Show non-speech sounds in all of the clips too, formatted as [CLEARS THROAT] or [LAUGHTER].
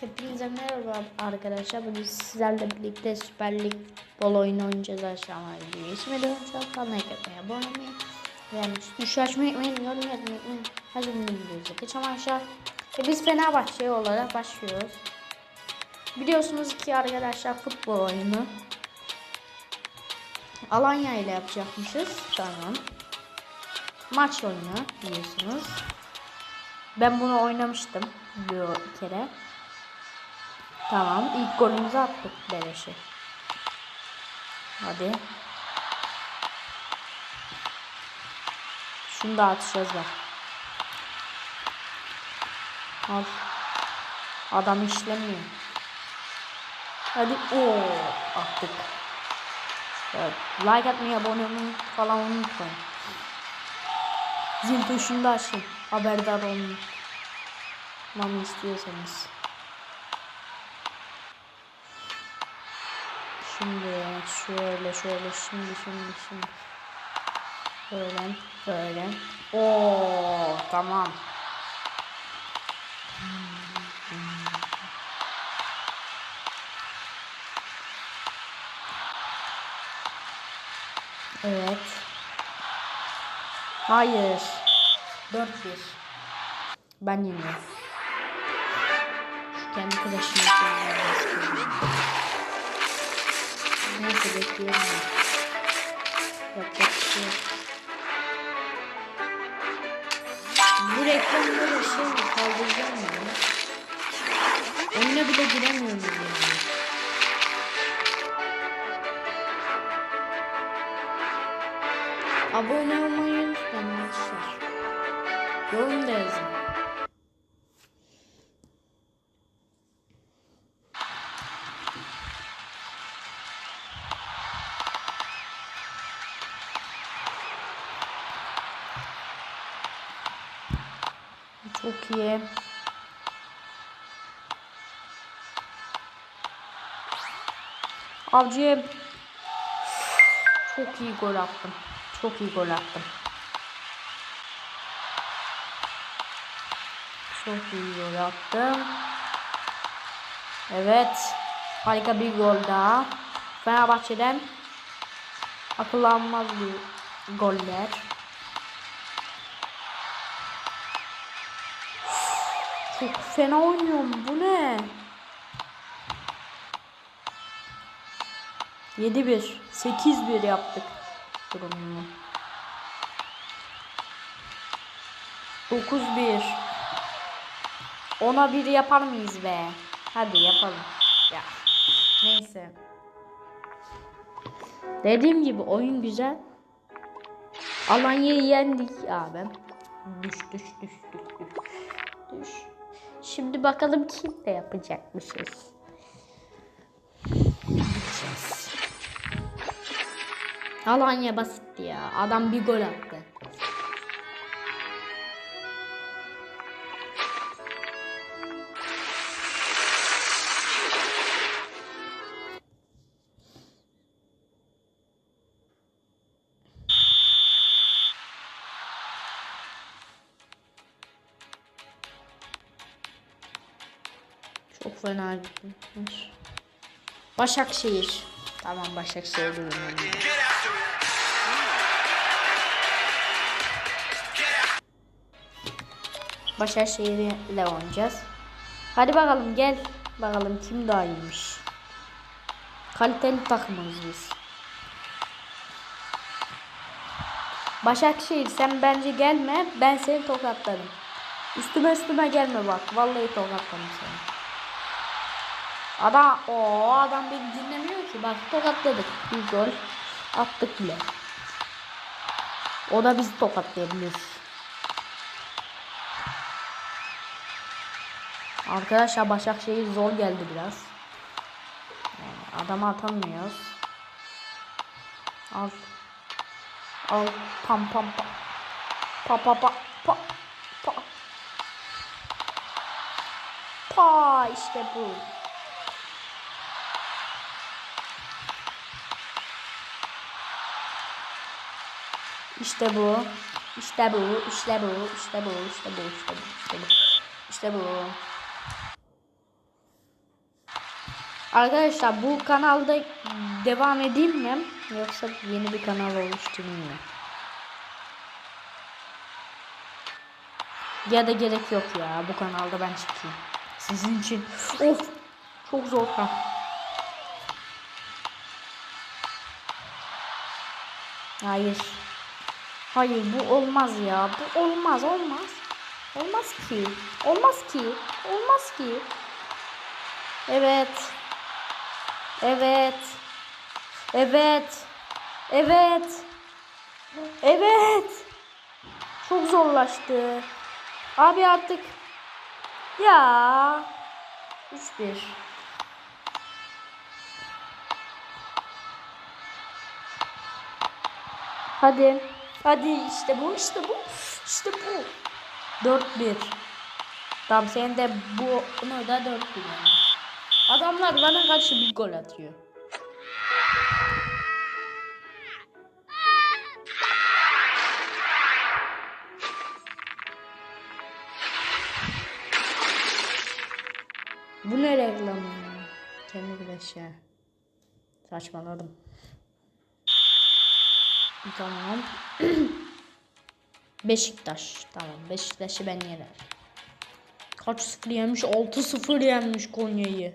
Hepinize merhaba arkadaşlar. Bugün sizlerle birlikte Süper Lig bol oyunu oynayacağız aşağıma videoyu. İsmi de çok like atmayı, abone olmayı, yani tuşu açmayı unutmayın, yorum yapmayı unutmayın. Hadi bunu videomuza geçelim aşağı. Ve biz Fenerbahçe olarak başlıyoruz. Biliyorsunuz ki arkadaşlar futbol oyunu. Alanya ile yapacakmışız. Tamam. Maç oyunu biliyorsunuz. Ben bunu oynamıştım bir kere. Tamam. ilk golümüzü attık beleşe. Hadi. Şunu da atacağız bak. Al. Adam işlemiyor. Hadi. Oo, attık. Like atmayı, abone olmayı falan unutmayın. Zil tuşunu da açın. Haberdar olun. Mami istiyorsanız. Şimdi şöyle şöyle şimdi şimdi şimdi. Böyle böyle. Oo tamam. Evet. Hayır. 4-1. Ben yeniyorum. Şu kendi Neyse bekliyorum. Yapacak bir şey yok. Bu reklamları şey kaldıracağım ya. Oyuna bile giremiyorum yani. Abone olmayı unutmayın arkadaşlar. Yorum da yazın. Çok iyi. Avcı çok iyi gol attım. Çok iyi gol attım. Çok iyi gol attım. Evet. Harika bir gol daha. Fenerbahçe'den akıllanmaz bir goller. Çok fena oynuyorum. Bu ne? 7-1. 8-1 yaptık durumunu. 9-1. Ona bir yapar mıyız be? Hadi yapalım. Ya. Neyse. Dediğim gibi oyun güzel. Alanya'yı yendik abi. Düş düş düş düş düş. Düş. Şimdi bakalım kimle yapacakmışız. Alanya basitti ya. Adam bir gol attı. Çok fena gitmiş. Başakşehir. Tamam Başakşehir de. Başakşehir'le oynayacağız. Hadi bakalım gel. Bakalım kim daha iyiymiş. Kaliteli takımız biz. Başakşehir sen bence gelme. Ben seni tokatlarım. Üstüme üstüme gelme bak. Vallahi tokatlarım seni. Adam o adam beni dinlemiyor ki. Bak tokatladık. Bir gol attık bile. O da bizi tokatlayabilir. Arkadaşlar Başakşehir zor geldi biraz. Yani adama atamıyoruz. Al. Al pam pam pam. Pa pa pa pa pa. Pa işte bu. İşte bu. İşte bu. İşte bu. İşte bu. İşte bu. İşte bu. İşte bu. İşte bu. Arkadaşlar bu kanalda devam edeyim mi? Yoksa yeni bir kanal oluşturayım mı? Ya da gerek yok ya bu kanalda ben çıkayım. Sizin için. Of çok zor ha. Hayır. Hayır bu olmaz ya. Bu olmaz olmaz. Olmaz ki. Olmaz ki. Olmaz ki. Evet. Evet. Evet. Evet. Evet. Çok zorlaştı. Abi artık. Ya. 3-1. Hadi. Hadi işte bu işte bu. İşte bu. 4-1. Tamam sen de bu bunu da 4-1 yani. Adamlar bana karşı bir gol atıyor. Bu ne reklamı ya? Kendi güneş ya. Saçmaladım. Tamam. [CLEARS THROAT] Beşiktaş. Tamam. Beşiktaş'ı ben yener. Kaç sıfır yenmiş? 6-0 yenmiş Konya'yı.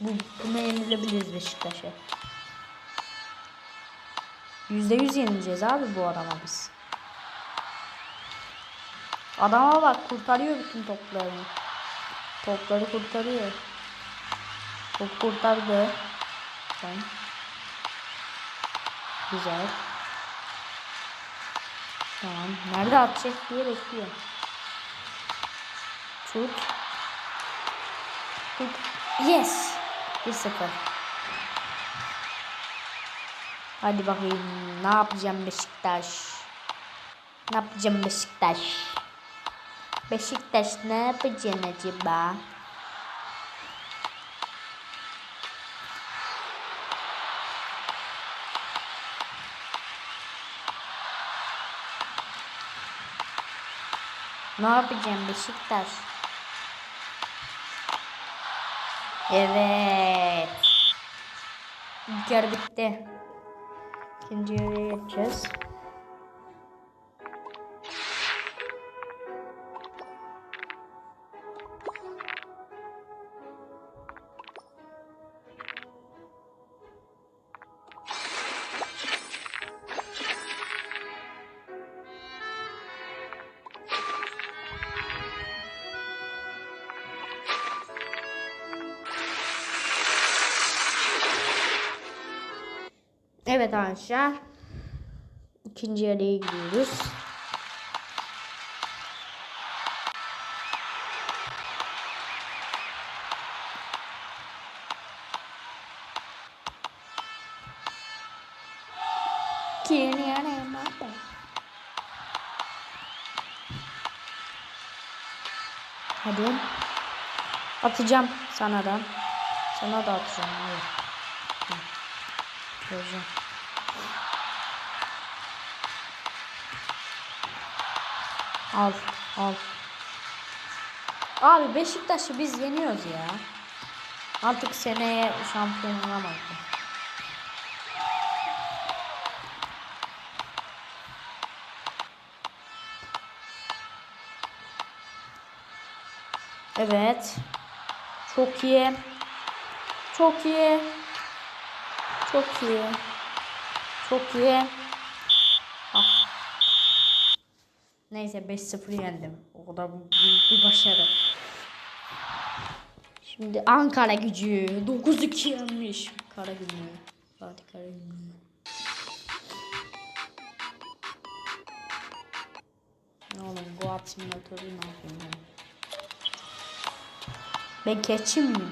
Bu buna yenilebiliriz Beşiktaş'a. %100 yenileceğiz abi bu adama biz. Adama bak kurtarıyor bütün toplarını. Topları kurtarıyor. Top kurtardı. Tamam. Güzel. Tamam. Nerede atacak diye bekliyor. Tut. Tut. Yes. 1-0. Hadi bakayım. Ne yapacağım Beşiktaş? Ne yapacağım Beşiktaş? Beşiktaş ne yapacaksın acaba? Ne yapacağım Beşiktaş? Evet. İlk yarı bitti. İkinci yarıya geçeceğiz. Evet arkadaşlar. İkinci yarıya gidiyoruz. Hadi. Atacağım sana da. Sana da atacağım. Hayır. Göreceğim. Al, al. Abi Beşiktaş'ı biz yeniyoruz ya. Artık seneye şampiyon olamayız. Evet. Çok iyi. Çok iyi. Çok iyi. Çok iyi. Ah. Neyse 5-0 yendim. O da büyük bir başarı. Şimdi Ankara gücü 9-2 yenmiş. Kara günü. Fatih Kara günü. Ne oğlum bu at simülatörü ne yapayım ben? Ben keçim mi?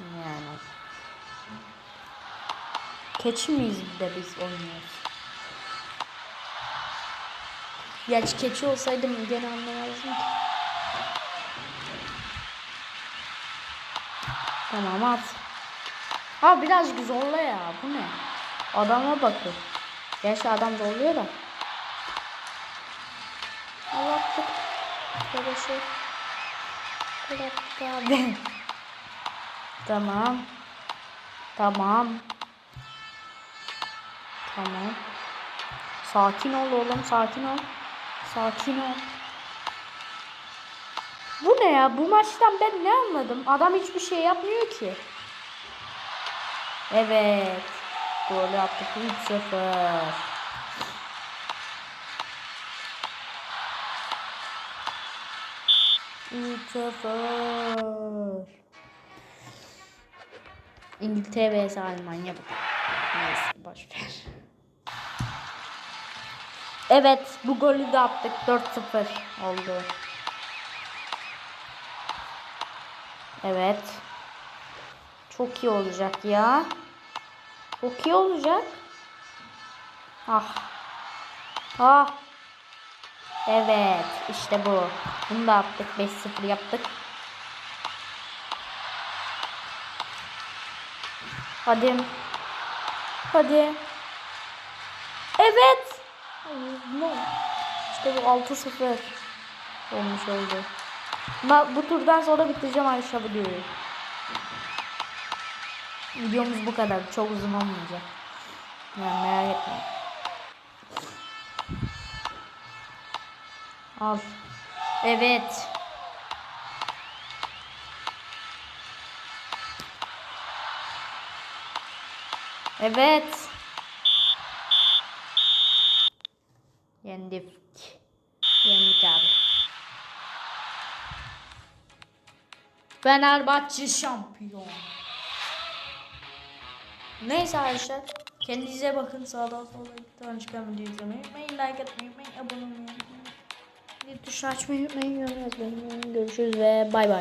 Yani. Keçi miyiz de biz oynuyoruz? Gerçi keçi olsaydım gene anlamazdım ki. Tamam at. Ha birazcık zorla ya. Bu ne? Adama bakın. Gerçi adam zorluyor da. Allah'tık. Böyle şey. Bıraktık [LAUGHS] abi. Tamam. Tamam. Tamam. Sakin ol oğlum sakin ol. Sakin ol. Bu ne ya? Bu maçtan ben ne anladım? Adam hiçbir şey yapmıyor ki. Evet. Gol yaptık 3-0. Üç sıfır. İngiltere vs Almanya bu. Neyse boş ver. Evet bu golü de attık 4-0 oldu. Evet. Çok iyi olacak ya. Çok iyi olacak. Ah. Ah. Evet. işte bu. Bunu da attık. 5-0 yaptık. Hadi. Hadi. Evet. İşte bu 6-0 olmuş oldu. Ama bu turdan sonra bitireceğim Ayşe videoyu. Videomuz bu kadar. Çok uzun olmayacak. Yani merak etmeyin. Al. Evet. Evet. Yendik. Yendik abi. Fenerbahçe şampiyon. Neyse arkadaşlar. Kendinize bakın sağdan sola gittiğin çıkan videoyu izlemeyi unutmayın. Like atmayı unutmayın. Abone olmayı unutmayın. Bir tuş açmayı unutmayın. Unutmayın. Görüşürüz ve bay bay.